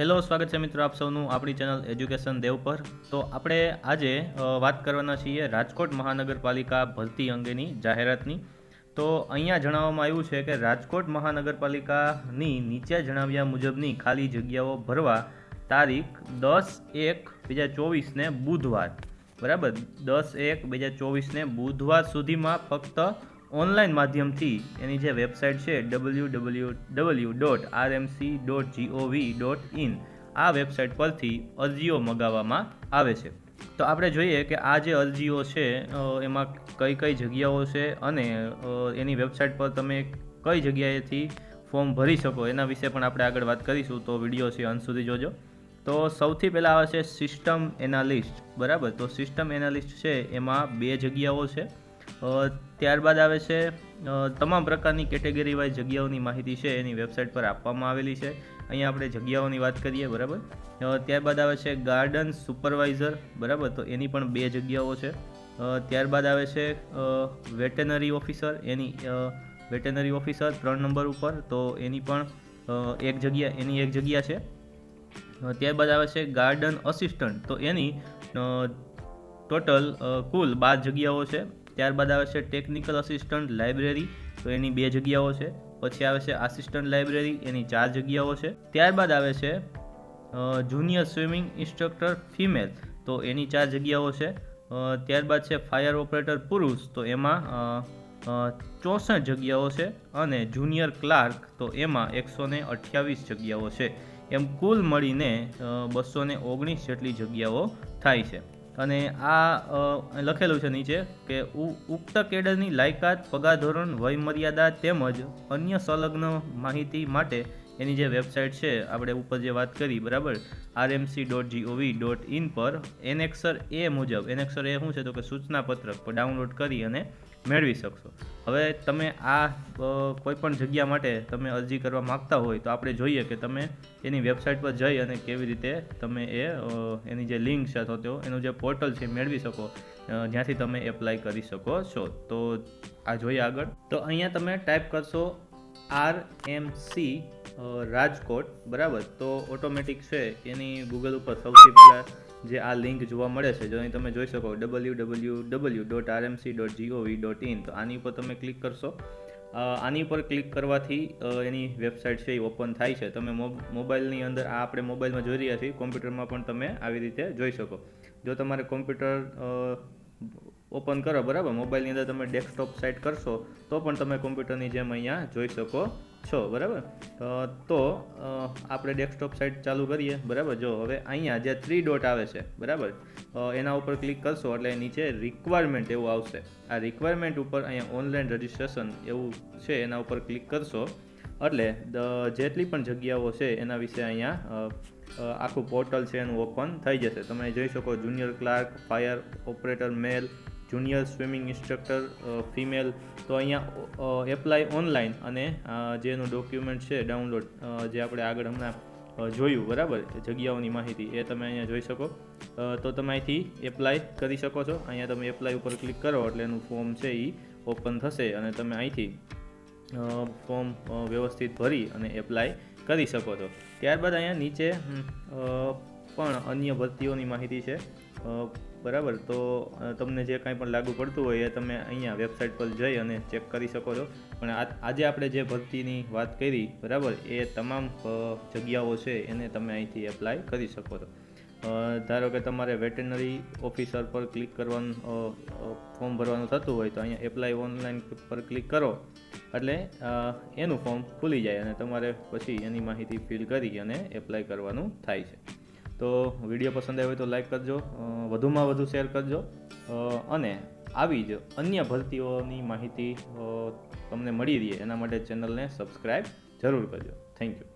Hello, સ્વાગત છે મિત્રો આપ સૌનું આપણી ચેનલ એજ્યુકેશન દેવ પર. તો આપણે આજે વાત કરવાના છીએ રાજકોટ મહાનગરપાલિકા ભરતી અંગેની જાહેરાતની. તો અહીંયા જણાવવામાં આવ્યું છે કે રાજકોટ મહાનગરપાલિકાની નીચે જણાવ્યા મુજબની ખાલી જગ્યાઓ ભરવા તારીખ દસ એક બે હજાર ચોવીસને બુધવાર. બરાબર? દસ એક બે હજાર ચોવીસને બુધવાર સુધીમાં ફક્ત ઓનલાઈન માધ્યમથી એની જે વેબસાઇટ છે W W W dot RMC dot GOV dot in આ વેબસાઇટ પરથી અરજીઓ મગાવવામાં આવે છે. તો આપણે જોઈએ કે આ જે અરજીઓ છે એમાં કઈ કઈ જગ્યાઓ છે અને એની વેબસાઇટ પર તમે કઈ જગ્યાએથી ફોર્મ ભરી શકો એના વિશે પણ આપણે આગળ વાત કરીશું. તો વીડિયો છે અંત સુધી જોજો. તો સૌથી પહેલાં આવે છે સિસ્ટમ એનાલિસ્ટ બરાબર? તો સિસ્ટમ એનાલિસ્ટ છે એમાં બે જગ્યાઓ છે. ત્યારબાદ આવે છે તમામ પ્રકારની કેટેગરી વાઇઝ જગ્યાઓની માહિતી છે, એની વેબસાઇટ પર આપવામાં આવેલી છે. અહીંયા આપણે જગ્યાઓની વાત કરીએ, બરાબર? ત્યારબાદ આવે છે ગાર્ડન સુપરવાઇઝર, બરાબર? તો એની પણ બે જગ્યાઓ છે. ત્યારબાદ આવે છે વેટેનરી ઓફિસર, એની વેટેનરી ઓફિસર ત્રણ નંબર ઉપર, તો એની પણ એક જગ્યા, એની એક જગ્યા છે. ત્યારબાદ આવે છે ગાર્ડન અસિસ્ટન્ટ, તો એની ટોટલ કુલ બાર જગ્યાઓ છે. ત્યારબાદ આવે છે ટેકનિકલ અસિસ્ટન્ટ લાઇબ્રેરી તો એની બે જગ્યાઓ છે. પછી આવે છે આસિસ્ટન્ટ લાઇબ્રેરી એની ચાર જગ્યાઓ છે. ત્યારબાદ આવે છે જુનિયર સ્વિમિંગ ઇન્સ્ટ્રક્ટર ફિમેલ તો એની ચાર જગ્યાઓ છે. ત્યારબાદ છે ફાયર ઓપરેટર પુરુષ, તો એમાં ચોસઠ જગ્યાઓ છે. અને જુનિયર ક્લાર્ક તો એમાં એકસો ને અઠ્યાવીસ જગ્યાઓ છે. એમ કુલ મળીને બસો ઓગણીસ જેટલી જગ્યાઓ થાય છે. અને આ લખેલું છે નીચે કે ઉક્ત કેડરની લાયકાત પગાર ધોરણ વય મર્યાદા તેમજ અન્ય સંલગ્ન માહિતી માટે એની જે વેબસાઇટ છે, આપણે ઉપર જે વાત કરી, બરાબર? RMC dot GOV dot in પર એનેક્સર એ મુજબ, એનેક્સર એ શું છે? તો કે સૂચના પત્રક પર ડાઉનલોડ કરી અને મેળવી શકશો. હવે તમે આ કોઈપણ જગ્યા માટે તમે અરજી કરવા માગતા હોય, તો આપણે જોઈએ કે તમે એની વેબસાઇટ પર જઈ અને કેવી રીતે તમે એ એની જે લિંક છે અથવા તો એનું જે પોર્ટલ છે મેળવી શકો જ્યાંથી તમે એપ્લાય કરી શકો છો. તો આ જોઈએ આગળ. તો અહીંયા તમે ટાઈપ કરશો આર એમ સી રાજકોટ, બરાબર? તો ઓટોમેટિક છે, એની ગૂગલ ઉપર સૌથી પહેલાં જે આ લિંક જોવા મળે છે જો અહીં તમે જોઈ શકો W W W dot RMC dot GOV dot in તો આની ઉપર તમે ક્લિક કરશો. આની ઉપર ક્લિક કરવાથી એની વેબસાઇટ છે એ ઓપન થાય છે. તમે મોબ- મોબાઈલની અંદર આ આપણે મોબાઈલમાં જોઈ રહ્યા છીએ કોમ્પ્યુટરમાં પણ તમે આવી રીતે જોઈ શકો. જો તમારે કોમ્પ્યુટર ઓપન કરો, બરાબર? મોબાઈલની અંદર તમે ડેસ્કટોપ સાઇટ કરશો, તો પણ તમે કોમ્પ્યુટરની જેમ અહીંયા જોઈ શકો છો, બરાબર? તો આપણે ડેસ્કટોપ સાઇટ ચાલુ કરીએ, બરાબર? જો, હવે અહીંયા જે થ્રી ડોટ આવે છે, બરાબર? એના ઉપર ક્લિક કરશો, એટલે નીચે રિક્વાયરમેન્ટ એવું આવશે. આ રિક્વાયરમેન્ટ ઉપર અહીંયા ઓનલાઈન રજિસ્ટ્રેશન એવું છે, એના ઉપર ક્લિક કરશો એટલે જેટલી પણ જગ્યાઓ છે એના વિશે અહીંયા આખું પોર્ટલ છે એનું ઓપન થઈ જશે. તમે જોઈ શકો junior clerk fire operator male junior swimming instructor female તો અહીંયા એપ્લાય ઓનલાઈન અને જેનું ડોક્યુમેન્ટ છે ડાઉનલોડ જે આપણે આગળ હમણાં જોયું, બરાબર? જગ્યાઓની માહિતી, એ તમે અહીંયા જોઈ શકો. તો તમે અહીંથી એપ્લાય કરી શકો છો. અહીંયા તમે એપ્લાય ઉપર ક્લિક કરો એટલે એનું ફોર્મ છે એ ઓપન થશે અને તમે અહીંથી ફોર્મ વ્યવસ્થિત ભરી અને એપ્લાય કરી શકો છો. ત્યારબાદ અહીંયા નીચે પણ અન્ય ભરતીઓની માહિતી છે. બરાબર, તો તમને જે કાંઈ પણ લાગુ પડતું હોય એ તમે અહીંયા વેબસાઇટ પર જઈ અને ચેક કરી શકો છો. પણ આજે આપણે જે ભરતીની વાત કરી, બરાબર, એ તમામ જગ્યાઓ છે એને તમે અહીંથી એપ્લાય કરી શકો છો. ધારો કે તમારે વેટેનરી ઓફિસર પર ક્લિક કરવાનું ફોર્મ ભરવાનું થતું હોય તો અહીંયા એપ્લાય ઓનલાઈન પર ક્લિક કરો. એટલે એનું ફોર્મ ખુલી જાય અને તમારે પછી એની માહિતી ફિલ કરી અને એપ્લાય કરવાનું થાય છે. તો વીડિયો પસંદ આવ્યો તો લાઈક કરજો વધુમાં વધુ શેર કરજો અને આવી જ અન્ય ભરતીઓની માહિતી તમને મળી રહે એના માટે ચેનલને સબસ્ક્રાઈબ જરૂર કરજો. Thank you